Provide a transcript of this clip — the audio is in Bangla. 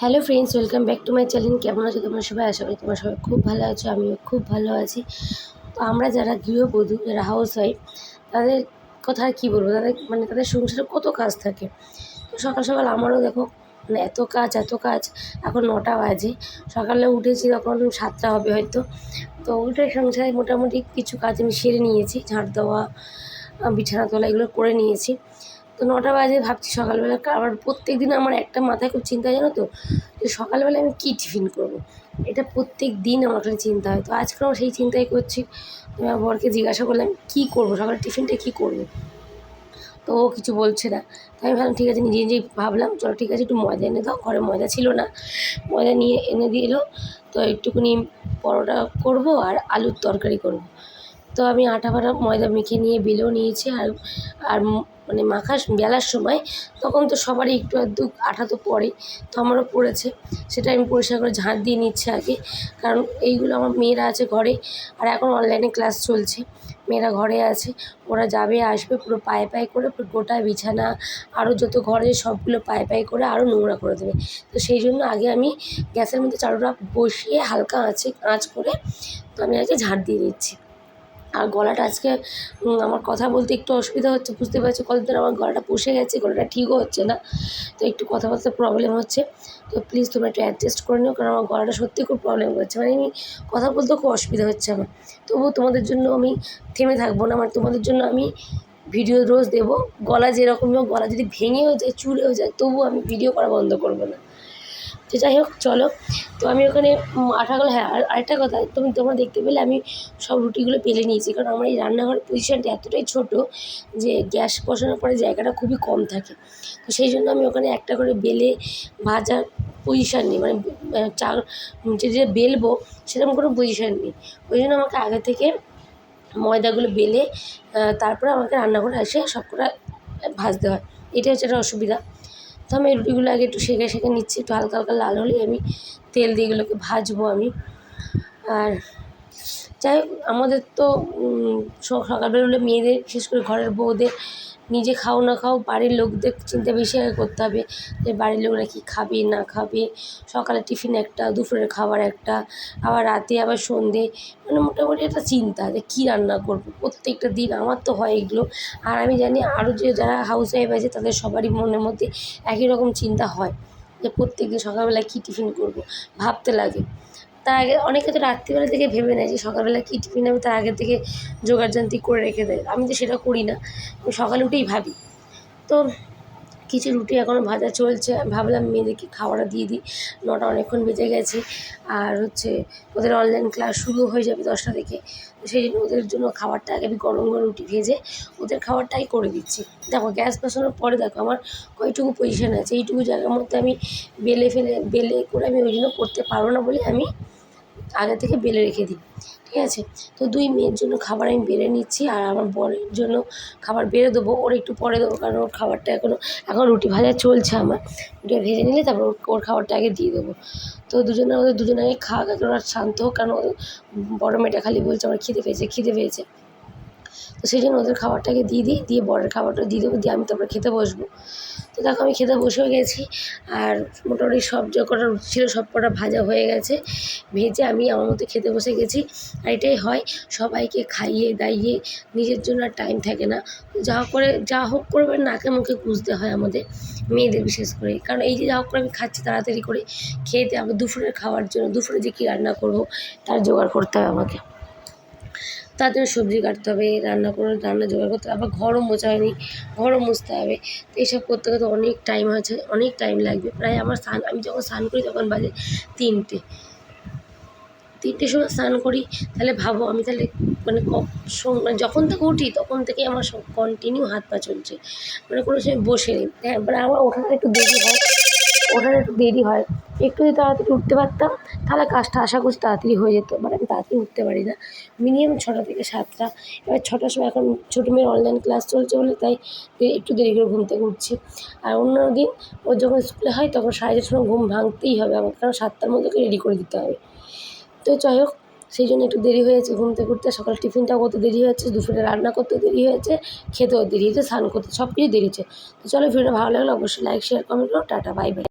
Hello friends, welcome back to my channel. কেমন আছো তোমরা সবাই? আশা করি তোমরা সবাই খুব ভালো আছো, আমিও খুব ভালো আছি। তো আমরা যারা গৃহবধূ, যারা হাউস ওয়াইফ তাদের কথা আর কী বলব? তাদের মানে তাদের সংসারে কত কাজ থাকে? তো সকাল সকাল আমারও দেখো মানে এত কাজ এত কাজ। এখন নটা বাজে। সকালে উঠেছি তখন সাতটা হবে হয়তো। তো উঠে সংসারে মোটামুটি কিছু কাজ আমি সেরে নিয়েছি। ঝাঁট দেওয়া, বিছানা তোলা এগুলো করে নিয়েছি। তো নটা বাজে ভাবছি সকালবেলা, আবার প্রত্যেক দিন আমার একটা মাথায় খুব চিন্তা, জানো তো? যে সকালবেলা আমি কী টিফিন করব? এটা প্রত্যেক দিন আমার খালি চিন্তা হয়। তো আজকেও সেই চিন্তাই করছি। তো আমার বরকে জিজ্ঞাসা করলাম, কী করব? সকালে টিফিনটা কী করব? তো ও কিছু বলছে না। তাই আমি ভাবলাম, ঠিক আছে, নিজে নিজেই ভাবলাম, চলো ঠিক আছে, একটু ময়দা এনে দাও। ঘরে ময়দা ছিল না। ময়দা নিয়ে এনে দিয়ে এলো তো একটুকুনি পরোটা করব আর আলুর তরকারি করব। তো আমি আটা ফাটা ময়দা মেখে নিয়ে বেলেও নিয়েছি আর আর মানে মাখা বেলার সময়, তখন তো সবারই একটু আধটু আঠা তো পড়ে, তো আমারও পড়েছে। সেটা আমি পরিষ্কার করে ঝাঁট দিয়ে নিচ্ছি আগে, কারণ এইগুলো আমার মেয়েরা আছে ঘরে, আর এখন অনলাইনে ক্লাস চলছে, মেয়েরা ঘরে আছে, ওরা যাবে, আসবে, পুরো পায়ে পায়ে করে পুরো গোটা বিছানা আরও যত ঘরে সবগুলো পায়ে পায়ে করে আরও নোংরা করে দেবে। তো সেই জন্য আগে আমি গ্যাসের মধ্যে চারুটা বসিয়ে হালকা আঁচে, আঁচ করে তো আমি আগে ঝাঁট দিয়ে দিচ্ছি আর গলাটা আজকে আমার কথা বলতে একটু অসুবিধা হচ্ছে, বুঝতে পারছি? কতদিন আমার গলাটা পুষে গেছে, গলাটা ঠিকও হচ্ছে না। তো একটু কথাবার্তা প্রবলেম হচ্ছে। তো প্লিজ তোমরা একটু অ্যাডজাস্ট করে নিও, কারণ আমার গলাটা সত্যি খুব প্রবলেম করছে। মানে আমি কথা বলতে খুব অসুবিধা হচ্ছে আমার। তবুও তোমাদের জন্য আমি থেমে থাকব না মানে তোমাদের জন্য আমি ভিডিও রোজ দেবো। গলা যেরকমই হোক, গলা যদি ভেঙেও যায়, চুলেও যায়, তবুও আমি ভিডিও করা বন্ধ করব না। তো যাই হোক চলো। তো আমি ওখানে উম, আটাগুলো হ্যাঁ আর আরেকটা কথা তুমি তোমরা দেখতে পেলে আমি সব রুটিগুলো পেলে নিয়েছি কারণ আমার এই রান্নাঘরের পজিশানটা এতটাই ছোট যে গ্যাস বসানোর পরে জায়গাটা খুবই কম থাকে। তো সেই জন্য আমি ওখানে একটা করে বেলে ভাজার পজিশান নেই মানে আহ, চা যে যে বেলবো সেরকম কোনো পজিশান নেই। ওই জন্য আমাকে আগে থেকে ময়দাগুলো বেলে তারপরে আমাকে রান্নাঘরে এসে সবকটা ভাজতে হয়। এটা হচ্ছে একটা অসুবিধা। তো আমি রুটিগুলো আগে একটু শেখে সেঁকে নিচ্ছি, একটু হালকা হালকা লাল হলেই আমি তেল দিয়ে এগুলোকে ভাজবো আমি। আর যাই হোক, আমাদের তো সকালবেলা হলে মেয়েদের, বিশেষ করে ঘরের বউদের নিজে খাও না খাও, বাড়ির লোকদের চিন্তা বেশি আগে করতে হবে যে বাড়ির লোকরা কী খাবে, না খাবে। সকালে টিফিন একটা, দুপুরের খাবার একটা, আবার রাতে আবার সন্ধে। মানে মোটামুটি একটা চিন্তা যে কী রান্না করব? প্রত্যেকটা দিন আমার তো হয় এগুলো। আর আমি জানি আরও যে যারা হাউস ওয়াইফ আছে তাদের সবারই মনের মধ্যে একই রকম চিন্তা হয় যে প্রত্যেক দিন সকালবেলা কী টিফিন করব? ভাবতে লাগে। তার আগে অনেকে তো রাত্রিবেলা থেকে ভেবে নেয় যে সকালবেলা কী টিফিন আমি তার আগের থেকে জোগাড়যন্ত্রী করে রেখে দেয়। আমি তো সেটা করি না, আমি সকালে উঠেই ভাবি। তো কিছু রুটি এখনও ভাজা চলছে। ভাবলাম মেয়েদেরকে খাওয়াটা দিয়ে দিই। নটা অনেকক্ষণ বেজে গেছে। আর হচ্ছে ওদের অনলাইন ক্লাস শুরু হয়ে যাবে দশটা থেকে। সেই জন্য ওদের জন্য খাবারটা আগে আমি গরম গরম রুটি ভেজে ওদের খাবারটাই করে দিচ্ছি। দেখো গ্যাস বসানোর পরে দেখো, আমার কয়টুকু পজিশান আছে। এইটুকু জায়গার মধ্যে আমি বেলে ফেলে, বেলে করে আমি ওই জন্য করতে পারব না বলে আমি আগে থেকে বেলে রেখে দিই, ঠিক আছে? তো দুই মেয়ের জন্য খাবার আমি বেড়ে নিচ্ছি আর আমার বরের জন্য খাবার বেড়ে দেবো। ওর একটু পরে দেবো কারণ ওর খাবারটা এখনও এখন রুটি ভাজা চলছে আমার। রুটি ভেজে নিলে তারপর ওর- খাবারটা আগে দিয়ে দেবো। তো দুজনে, ওদের দুজনে আগে খাওয়া কারণ শান্ত হোক, কারণ ওদের বড় মেয়েটা খালি বলছে, আমার খিদে পেয়েছে খিদে পেয়েছে। তো সেই জন্য ওদের খাবারটাকে দিয়ে দিই, দিয়ে বরের খাবারটা দিয়ে দেবো, দিয়ে আমি তারপরে খেতে বসবো। তো দেখো আমি খেতে বসেও গেছি, আর মোটামুটি সব যে কটা ছিল সব কটা ভাজা হয়ে গেছে, ভেজে আমি আমার মতো খেতে বসে গেছি। আর এটাই হয়, সবাইকে খাইয়ে দাইয়ে নিজের জন্য আর টাইম থাকে না। যা হোক করে, যা হোক করে নাকে মুখে গুঁজতে হয় আমাদের মেয়েদের বিশেষ করে। কারণ এই যে যা হোক করে আমি খাচ্ছি, তাড়াতাড়ি করে খেতে আবার দুপুরের খাওয়ার জন্য, দুপুরে যে কী রান্না করব, তার জোগাড় করতে হবে আমাকে। তার জন্য সবজি কাটতে হবে, রান্না করে রান্না জোগাড় করতে হবে, আবার ঘরও মোছা হয়নি, ঘরও মুছতে হবে। এইসব করতে করতে অনেক টাইম আছে অনেক টাইম লাগবে। প্রায় আমার স্নান, আমি যখন স্নান করি তখন বাজে তিনটে। তিনটের সময় স্নান করি, তাহলে ভাবো আমি তাহলে মানে মানে যখন থেকে উঠি তখন থেকেই আমার সব কন্টিনিউ হাত পা চলছে। মানে কোনো সময় বসে নেই। হ্যাঁ মানে আমার ওঠাতে একটু দেরি হয়, ওঠাতে একটু দেরি হয়। একটু যদি তাড়াতাড়ি উঠতে পারতাম, তাহলে কাজটা আশা করছি তাড়াতাড়ি হয়ে যেত বাট আমি তাড়াতাড়ি উঠতে পারি না। মিনিমাম ছটা থেকে সাতটা। এবার ছটার সময় এখন ছোটো মেয়ের অনলাইন ক্লাস চলছে বলে তাই একটু দেরি করে ঘুম থেকে উঠছি। আর অন্য দিন ওর যখন স্কুলে হয় তখন সাড়ে চারটার সময় ঘুম ভাঙতেই হবে আমাকে, কারণ সাতটার মধ্যে রেডি করে দিতে হবে। তো যাই হোক, সেই জন্য একটু দেরি হয়েছে ঘুম থেকে উঠতে। সকাল টিফিনটাও করতে দেরি হয়েছে দুপুরে রান্না করতে দেরি হয়েছে খেতেও দেরি হয়েছে, স্নান করতে সব কিছু দেরি হয়েছে তো চলো ভিডিওটা ভালো লাগলে অবশ্যই লাইক শেয়ার কমেন্ট করো। Tata bye bye